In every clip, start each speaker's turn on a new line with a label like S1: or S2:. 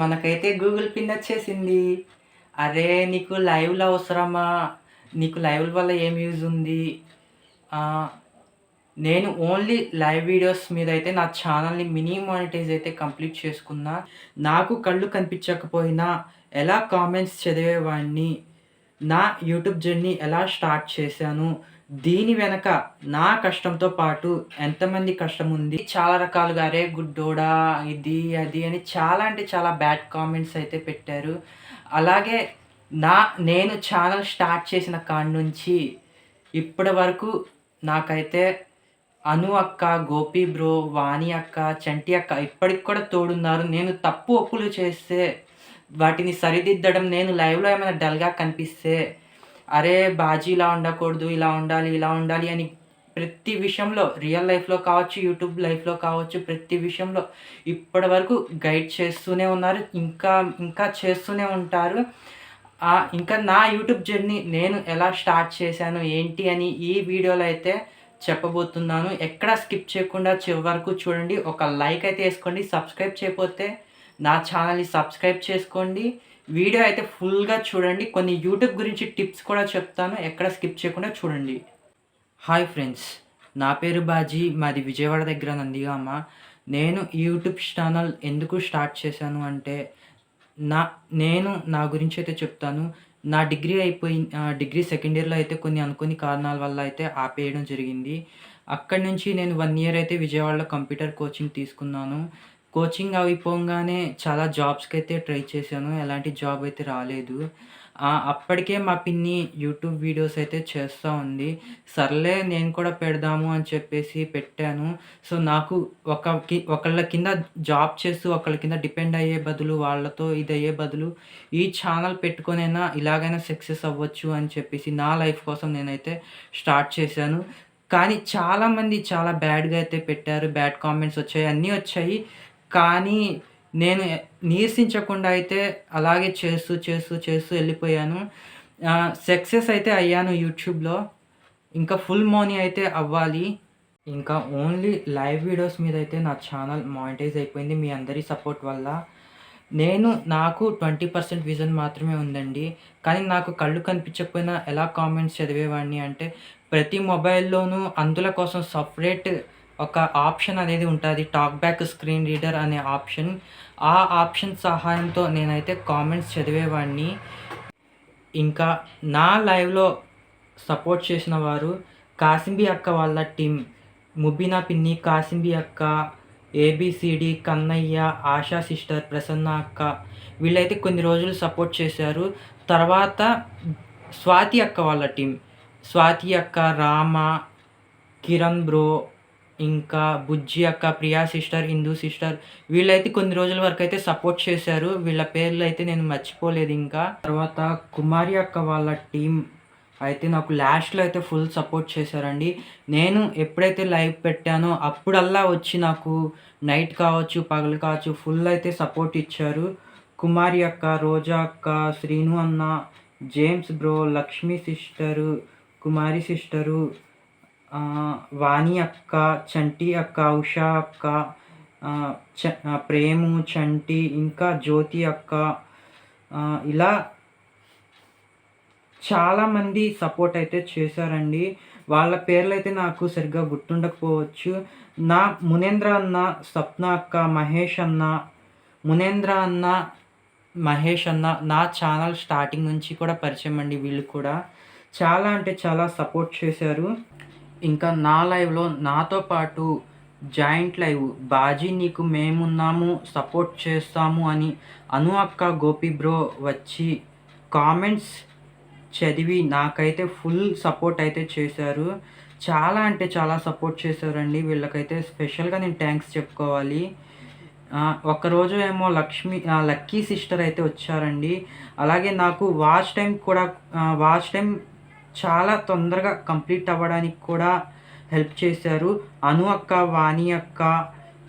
S1: మనకైతే Google pin వచ్చేసింది. అరే నీకు లైవ్లో అవసరమా? నీకు లైవ్ వల్ల ఏం యూజ్ ఉంది? నేను ఓన్లీ లైవ్ వీడియోస్ మీద అయితే నా ఛానల్ని మినీ మానిటైజ్ అయితే కంప్లీట్ చేసుకున్నా. నాకు కళ్ళు కనిపించకపోయినా ఎలా కామెంట్స్ చదివేవాడిని నా యూట్యూబ్ జర్నీ ఎలా స్టార్ట్ చేశాను? దీని వెనక నా కష్టంతో పాటు ఎంతమంది కష్టం ఉంది చాలా రకాలుగా అరే గుడ్డోడా ఇది అది అని చాలా అంటే చాలా బ్యాడ్ కామెంట్స్ అయితే పెట్టారు. అలాగే నా నేను ఛానల్ స్టార్ట్ చేసిన కాడ నుంచి ఇప్పటి వరకు నాకైతే అను అక్క గోపి బ్రో వాణి అక్క చంటి అక్క ఇప్పటికి కూడా తోడున్నారు. నేను తప్పు ఒప్పులు చేస్తే వాటిని సరిదిద్దడం నేను లైవ్లో ఏమైనా డల్గా కనిపిస్తే అరే బాజీ ఇలా ఉండకూడదు ఇలా ఉండాలి ఇలా ఉండాలి అని ప్రతి విషయంలో రియల్ లైఫ్లో కావచ్చు యూట్యూబ్ లైఫ్లో కావచ్చు ప్రతి విషయంలో ఇప్పటి వరకు గైడ్ చేస్తూనే ఉన్నారు ఇంకా ఇంకా చేస్తూనే ఉంటారు. ఇంకా నా యూట్యూబ్ జర్నీ నేను ఎలా స్టార్ట్ చేశాను ఏంటి అని ఈ వీడియోలో అయితే చెప్పబోతున్నాను. ఎక్కడ స్కిప్ చేయకుండా చివరి వరకు చూడండి. ఒక లైక్ అయితే వేసుకోండి సబ్స్క్రైబ్ చేయకపోతే నా ఛానల్ని సబ్స్క్రైబ్ చేసుకోండి. వీడియో అయితే ఫుల్గా చూడండి. కొన్ని యూట్యూబ్ గురించి టిప్స్ కూడా చెప్తాను. ఎక్కడ స్కిప్ చేయకుండా చూడండి. హాయ్ ఫ్రెండ్స్ నా పేరు బాజీ మాది విజయవాడ దగ్గర నందిగామ నేను యూట్యూబ్ ఛానల్ ఎందుకు స్టార్ట్ చేశాను అంటే నా నేను నా గురించి అయితే చెప్తాను. నా డిగ్రీ అయిపోయి డిగ్రీ సెకండ్ ఇయర్లో అయితే కొన్ని అనుకోని కారణాల వల్ల అయితే ఆపేయడం జరిగింది. అక్కడి నుంచి నేను వన్ ఇయర్ అయితే విజయవాడలో కంప్యూటర్ కోచింగ్ తీసుకున్నాను. కోచింగ్ అయిపోగానే చాలా జాబ్స్కి అయితే ట్రై చేశాను. ఎలాంటి జాబ్ అయితే రాలేదు. అప్పటికే మా పిన్ని యూట్యూబ్ వీడియోస్ అయితే చేస్తూ ఉంది. సర్లే నేను కూడా పెడదాము అని చెప్పేసి పెట్టాను. సో నాకు ఒక ఒకళ్ళ కింద జాబ్ చేస్తూ ఒకళ్ళ కింద డిపెండ్ అయ్యే బదులు వాళ్ళతో ఇది అయ్యే బదులు ఈ ఛానల్ పెట్టుకొనైనా ఇలాగైనా సక్సెస్ అవ్వచ్చు అని చెప్పేసి నా లైఫ్ కోసం నేనైతే స్టార్ట్ చేశాను. కానీ చాలామంది చాలా బ్యాడ్గా అయితే పెట్టారు. బ్యాడ్ కామెంట్స్ వచ్చాయి. అన్నీ వచ్చాయి. కానీ నేను నీరసించకుండా అయితే అలాగే చేస్తూ చేస్తూ చేస్తూ వెళ్ళిపోయాను. సక్సెస్ అయితే అయ్యాను యూట్యూబ్లో. ఇంకా ఫుల్ మోనీ అయితే అవ్వాలి. ఇంకా ఓన్లీ లైవ్ వీడియోస్ మీద అయితే నా ఛానల్ మానిటైజ్ అయిపోయింది మీ అందరి సపోర్ట్ వల్ల. నేను నాకు ట్వంటీ పర్సెంట్ విజన్ మాత్రమే ఉందండి. కానీ నాకు కళ్ళు కనిపించకపోయినా ఎలా కామెంట్స్ చదివేవాడిని అంటే ప్రతి మొబైల్లోనూ అందుల కోసం సపరేట్ ఒక ఆప్షన్ అనేది ఉంటుంది. టాక్ బ్యాక్ స్క్రీన్ రీడర్ అనే ఆప్షన్. ఆ ఆప్షన్ సహాయంతో నేనైతే కామెంట్స్ చదివేవాడిని. ఇంకా నా లైవ్లో సపోర్ట్ చేసిన వారు కాసింబి అక్క వాళ్ళ టీం ముబీనా పిన్ని కాసింబి అక్క A B C D Kannayya Asha sister Prasanna అక్క వీళ్ళైతే కొన్ని రోజులు సపోర్ట్ చేశారు. తర్వాత స్వాతి అక్క వాళ్ళ టీం స్వాతి అక్క రామ కిరణ్ బ్రో ఇంకా బుజ్జి అక్క ప్రియా సిస్టర్ హిందూ సిస్టర్ వీళ్ళైతే కొన్ని రోజుల వరకు అయితే సపోర్ట్ చేశారు. వీళ్ళ పేర్లు అయితే నేను మర్చిపోలేదు ఇంకా. తర్వాత కుమారి అక్క వాళ్ళ టీం అయితే నాకు లాస్ట్లో అయితే ఫుల్ సపోర్ట్ చేశారండి. నేను ఎప్పుడైతే లైవ్ పెట్టానో అప్పుడల్లా వచ్చి నాకు నైట్ కావచ్చు పగలు కావచ్చు ఫుల్ అయితే సపోర్ట్ ఇచ్చారు. కుమారి అక్క రోజా అక్క శ్రీను అన్న James bro Lakshmi sister Kumari sister Vani అక్క చంటి అక్క ఉషా అక్క చ ప్రేము చంటి ఇంకా జ్యోతి అక్క ఇలా చాలామంది సపోర్ట్ అయితే చేశారండి. వాళ్ళ పేర్లు అయితే నాకు సరిగ్గా గుర్తుండకపోవచ్చు. నా మునేంద్ర అన్న స్వప్న అక్క మహేష్ అన్న మునేంద్ర అన్న మహేష్ అన్న నా ఛానల్ స్టార్టింగ్ నుంచి కూడా పరిచయం అండి వీళ్ళు కూడా. చాలా అంటే చాలా సపోర్ట్ చేశారు. ఇంకా నా లైవ్లో నాతో పాటు జాయింట్ లైవ్ బాజీ నీకు మేమున్నాము సపోర్ట్ చేస్తాము అని అను అక్క గోపి బ్రో వచ్చి కామెంట్స్ చదివి నాకైతే ఫుల్ సపోర్ట్ అయితే చేశారు. చాలా అంటే చాలా సపోర్ట్ చేశారండి. వీళ్ళకైతే స్పెషల్గా నేను థ్యాంక్స్ చెప్పుకోవాలి. ఒకరోజు ఏమో లక్ష్మి లక్కీ సిస్టర్ అయితే వచ్చారండి. అలాగే నాకు వాచ్ టైం కూడా వాచ్ టైం చాలా తొందరగా కంప్లీట్ అవ్వడానికి కూడా హెల్ప్ చేశారు. అను అక్క వాణి అక్క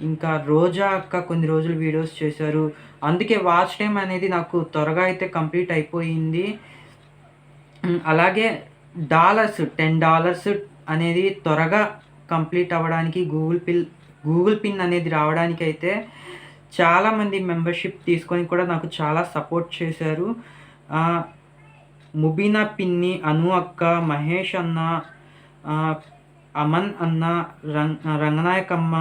S1: ఇంకా రోజా అక్క కొన్ని రోజులు వీడియోస్ చేశారు. అందుకే వాచ్ టైం అనేది నాకు త్వరగా అయితే కంప్లీట్ అయిపోయింది. అలాగే డాలర్స్ టెన్ డాలర్స్ అనేది త్వరగా కంప్లీట్ అవ్వడానికి గూగుల్ పిల్ గూగుల్ పిన్ అనేది రావడానికి అయితే చాలామంది మెంబర్షిప్ తీసుకొని కూడా నాకు చాలా సపోర్ట్ చేశారు. ముబీనా పిన్ని అను అక్క మహేష్ అన్న అమన్ అన్న రంగ్ రంగనాయకమ్మ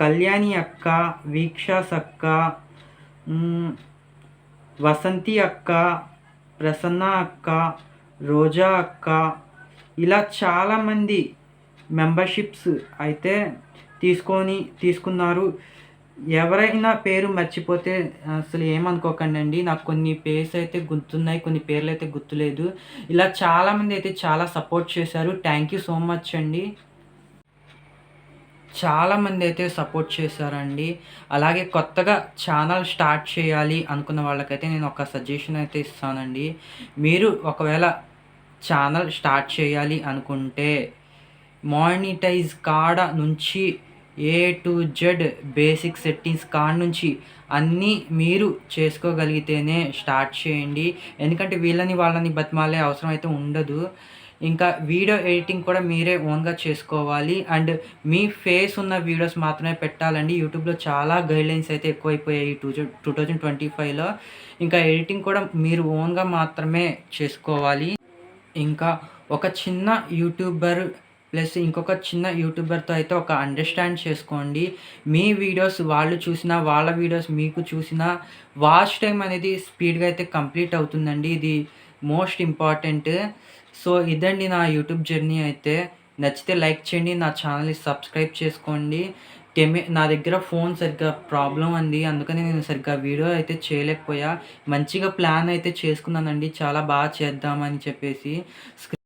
S1: కళ్యాణి అక్క వీక్షాస్ అక్క వసంతి అక్క ప్రసన్న అక్క రోజా అక్క ఇలా చాలామంది మెంబర్షిప్స్ అయితే తీసుకొని తీసుకున్నారు. ఎవరైనా పేరు మర్చిపోతే అసలు ఏమనుకోకండి అండి నాకు కొన్ని పేర్స్ అయితే గుర్తున్నాయి కొన్ని పేర్లు అయితే గుర్తులేదు. ఇలా చాలామంది అయితే చాలా సపోర్ట్ చేశారు. థ్యాంక్ యూ సో మచ్ అండి. చాలామంది అయితే సపోర్ట్ చేశారండి. అలాగే కొత్తగా ఛానల్ స్టార్ట్ చేయాలి అనుకున్న వాళ్ళకైతే నేను ఒక సజెషన్ అయితే ఇస్తానండి. మీరు ఒకవేళ ఛానల్ స్టార్ట్ చేయాలి అనుకుంటే మానిటైజ్ కాడ నుంచి A to Z basic settings కాడ నుంచి అన్నీ మీరు చేసుకోగలిగితేనే స్టార్ట్ చేయండి. ఎందుకంటే వీళ్ళని వాళ్ళని బతిమాలే అవసరం అయితే ఉండదు. ఇంకా వీడియో ఎడిటింగ్ కూడా మీరే ఓన్గా చేసుకోవాలి. అండ్ మీ ఫేస్ ఉన్న వీడియోస్ మాత్రమే పెట్టాలండి. యూట్యూబ్లో చాలా గైడ్లైన్స్ అయితే ఎక్కువైపోయాయి టూ టూ థౌజండ్ ట్వంటీ ఫైవ్లో ఇంకా ఎడిటింగ్ కూడా మీరు ఓన్గా మాత్రమే చేసుకోవాలి. ఇంకా ఒక చిన్న యూట్యూబర్ ప్లస్ ఇంకొక చిన్న యూట్యూబర్తో అయితే ఒక అండర్స్టాండ్ చేసుకోండి. మీ వీడియోస్ వాళ్ళు చూసినా వాళ్ళ వీడియోస్ మీకు చూసినా వాచ్ టైం అనేది స్పీడ్గా అయితే కంప్లీట్ అవుతుందండి. ఇది మోస్ట్ ఇంపార్టెంట్ సో ఇదండి నా యూట్యూబ్ జర్నీ అయితే. నచ్చితే లైక్ చేయండి నా ఛానల్ని సబ్స్క్రైబ్ చేసుకోండి. కెమె నా దగ్గర ఫోన్ సరిగ్గా ప్రాబ్లం అంది. అందుకని నేను సరిగ్గా వీడియో అయితే చేయలేకపోయా. మంచిగా ప్లాన్ అయితే చేసుకున్నానండి. చాలా బాగా చేద్దామని చెప్పేసి.